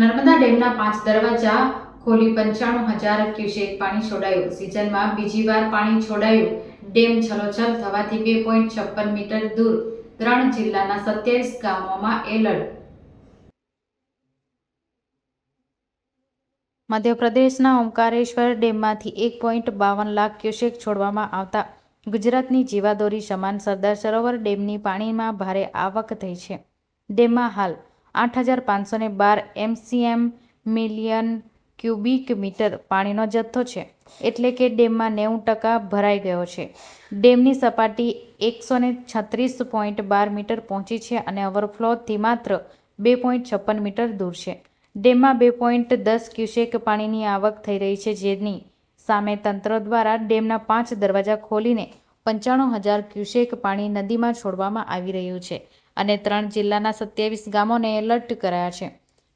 નર્મદા ડેમના પાંચ દરવાજા ખોલી પંચાણું હજાર ક્યુસેક પાણી છોડાયું. સિઝનમાં બીજી વાર પાણી છોડાયું. ડેમ છલોછલ થવાથી બે પોઈન્ટ છપ્પન મીટર દૂર. ત્રણ જિલ્લાના સત્યાવીસ ગામોમાં એલર્ટ. મધ્યપ્રદેશના ઓમકારેશ્વર ડેમમાંથી એક પોઈન્ટ બાવન લાખ ક્યુસેક છોડવામાં આવતા ગુજરાતની જીવાદોરી સમાન સરદાર સરોવર ડેમની પાણીમાં ભારે આવક થઈ છે. ડેમમાં હાલ આઠ હજાર પાંચસો ને બાર એમસીએમ મિલિયન ક્યુબિક મીટર પાણીનો જથ્થો છે. એટલે કે ડેમમાં નેવું ટકા ભરાઈ ગયો છે. ડેમની સપાટી એકસો ને છત્રીસ પોઈન્ટ બાર મીટર પહોંચી છે અને ઓવરફ્લોથી માત્ર બે પોઈન્ટ છપ્પન મીટર દૂર છે. ડેમમાં બે પોઈન્ટ દસ ક્યુસેક પાણીની આવક થઈ રહી છે, જેની સામે તંત્ર દ્વારા ડેમના પાંચ દરવાજા ખોલીને પંચાણું હજાર ક્યુસેક પાણી નદીમાં છોડવામાં આવી રહ્યું છે. અને ત્રણ જિલ્લાના સત્યાવીસ ગામોને એલર્ટ કરાયા છે.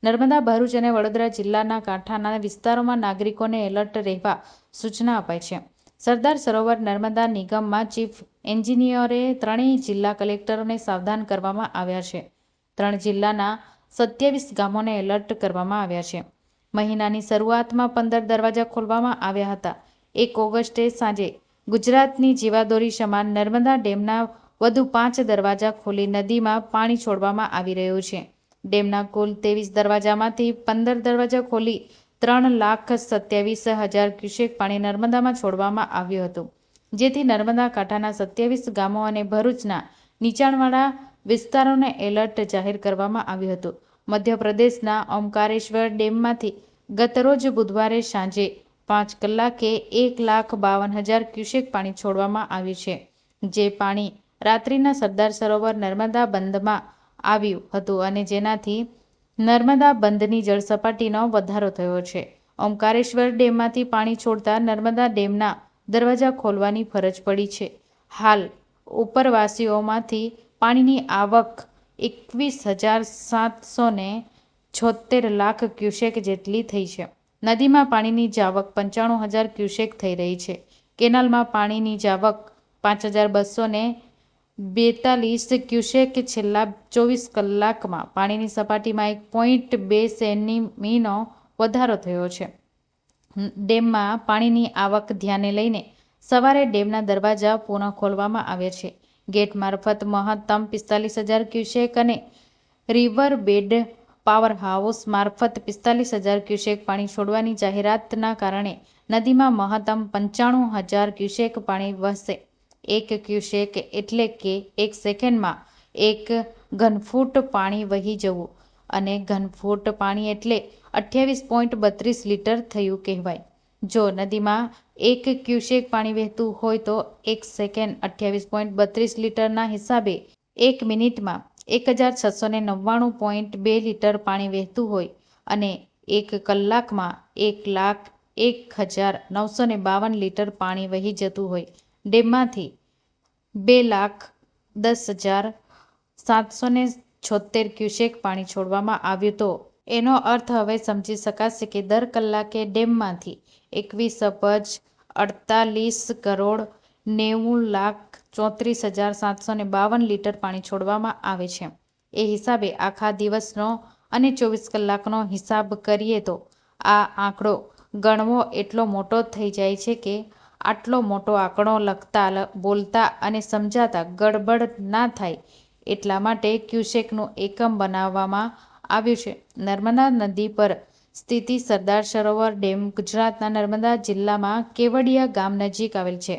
નર્મદા, ભરૂચ અને વડોદરા જિલ્લાના કાંઠાના વિસ્તારોમાં નાગરિકોને એલર્ટ રહેવા સૂચના અપાઈ છે. સરદાર સરોવર નર્મદા નિગમમાં ચીફ એન્જિનિયરે ત્રણેય જિલ્લા કલેક્ટરોને સાવધાન કરવામાં આવ્યા છે. ત્રણ જિલ્લાના સત્યાવીસ ગામોને એલર્ટ કરવામાં આવ્યા છે. મહિનાની શરૂઆતમાં પંદર દરવાજા ખોલવામાં આવ્યા હતા. એક ઓગસ્ટે સાંજે ગુજરાતની જીવાદોરી સમાન નર્મદા ડેમના વધુ પાંચ દરવાજા ખોલી નદીમાં પાણી છોડવામાં આવી રહ્યું છે. ડેમના કુલ ત્રેવીસ દરવાજામાંથી પંદર દરવાજા ખોલી ત્રણ લાખ સત્યાવીસ હજાર ક્યુસેક પાણી નર્મદામાં છોડવામાં આવ્યું હતું. જેથી નર્મદા કાંઠાના સત્યાવીસ ગામો અને ભરૂચના નીચાણવાળા વિસ્તારોને એલર્ટ જાહેર કરવામાં આવ્યું હતું. મધ્યપ્રદેશના ઓમકારેશ્વર ડેમમાંથી ગતરોજ બુધવારે સાંજે પાંચ કલાકે એક લાખ બાવન હજાર ક્યુસેક પાણી છોડવામાં આવ્યું છે. જે પાણી રાત્રિના સરદાર સરોવર નર્મદા બંધમાં આવ્યું હતું અને જેનાથી નર્મદા બંધની જળસપાટીનો વધારો થયો છે. ઓમકારેશ્વર ડેમમાંથી પાણી છોડતા નર્મદા ડેમના દરવાજા ખોલવાની ફરજ પડી છે. હાલ ઉપરવાસીઓમાંથી પાણીની આવક એકવીસ હજાર સાતસો ને છોતેર લાખ ક્યુસેક જેટલી થઈ છે. નદીમાં પાણીની જાવક પંચાણું હજાર ક્યુસેક થઈ રહી છે. કેનાલમાં પાણીની જાવક પાંચ હજાર બસો ને બેતાલીસ ક્યુસેક છેલ્લા ચોવીસ કલાકમાં પાણીની સપાટીમાં એક પોઈન્ટ બે સેન્ટીમીનો વધારો થયો છે. ડેમમાં પાણીની આવક ધ્યાને લઈને સવારે ડેમના દરવાજા પુનઃ ખોલવામાં આવ્યા છે. ગેટ મારફત મહત્તમ પિસ્તાલીસ હજાર ક્યુસેક અને રિવર બેડ પાવર હાઉસ મારફત પિસ્તાલીસ હજાર ક્યુસેક પાણી છોડવાની જાહેરાતના કારણે નદીમાં મહત્તમ પંચાણું હજાર ક્યુસેક પાણી વહશે. એક ક્યુસેક એટલે કે એક સેકન્ડમાં એક ઘનફૂટ પાણી વહી જવું. અને ઘનફૂટ પાણી એટલે અઠ્યાવીસ પોઈન્ટ બત્રીસ લીટર થયું કહેવાય. જો નદીમાં એક ક્યુસેક પાણી વહેતું હોય તો એક સેકન્ડ અઠ્યાવીસ પોઈન્ટ બત્રીસ લીટરના હિસાબે એક મિનિટમાં એક હજાર છસો ને નવ્વાણું પોઈન્ટ બે લીટર પાણી વહેતું હોય અને એક કલાકમાં એક લાખ એક હજાર નવસો ને બાવન લીટર પાણી વહી જતું હોય. ડેમમાંથી બે લાખ દસ હજાર સાતસો ને છોતેર ક્યુસેક પાણી છોડવામાં આવ્યું તો એનો અર્થ હવે સમજી શકાશે કે દર કલાકે ડેમમાંથી એકવીસ અબજ અડતાલીસ કરોડ નેવું લાખ ચોત્રીસ હજાર સાતસો ને બાવન લીટર પાણી છોડવામાં આવે છે. એ હિસાબે આખા દિવસનો અને ચોવીસ કલાકનો હિસાબ કરીએ તો આ આંકડો ગણવો એટલો મોટો થઈ જાય છે કે આટલો મોટો આંકડો લખતા બોલતા અને સમજાતા ગડબડ ના થાય એટલા માટે ક્યુસેકનું એકમ બનાવવામાં આવ્યું છે. નર્મદા નદી પર સ્થિત સરદાર સરોવર ડેમ ગુજરાતના નર્મદા જિલ્લામાં કેવડિયા ગામ નજીક આવેલ છે.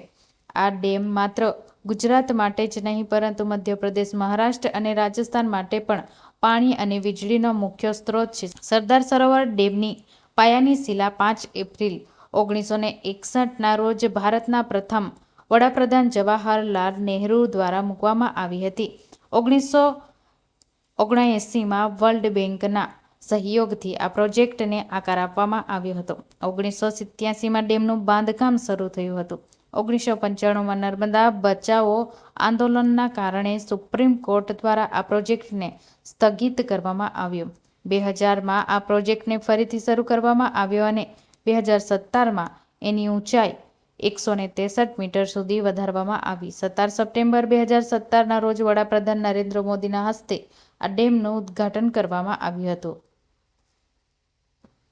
આ ડેમ માત્ર ગુજરાત માટે જ નહીં, પરંતુ મધ્યપ્રદેશ, મહારાષ્ટ્ર અને રાજસ્થાન માટે પણ પાણી અને વીજળીનો મુખ્ય સ્ત્રોત છે. સરદાર સરોવર ડેમની પાયાની શિલા પાંચ એપ્રિલ ઓગણીસો ને એકસઠના રોજ ભારતના પ્રથમ વડાપ્રધાન જવાહરલાલ નહેરુ દ્વારા મૂકવામાં આવી હતી. ઓગણીસો ઓગણએંસીમાં વર્લ્ડ બેંકના સહયોગથી આ પ્રોજેક્ટને આકાર આપવામાં આવ્યો હતો. ઓગણીસો સિત્યાસીમાં ડેમનું બાંધકામ શરૂ થયું હતું. ઓગણીસો પંચાણુંમાં નર્મદા બચાવો આંદોલનના કારણે સુપ્રીમ કોર્ટ દ્વારા આ પ્રોજેક્ટને સ્થગિત કરવામાં આવ્યો. બે હજારમાં આ પ્રોજેક્ટને ફરીથી શરૂ કરવામાં આવ્યો અને બે હજાર સત્તરમાં એની ઊંચાઈ એકસો ને ત્રેસઠ મીટર સુધી વધારવામાં આવી. સત્તર સપ્ટેમ્બર બે હજાર સત્તરના રોજ વડાપ્રધાન નરેન્દ્ર મોદીના હસ્તે આ ડેમનું ઉદ્ઘાટન કરવામાં આવ્યું હતું.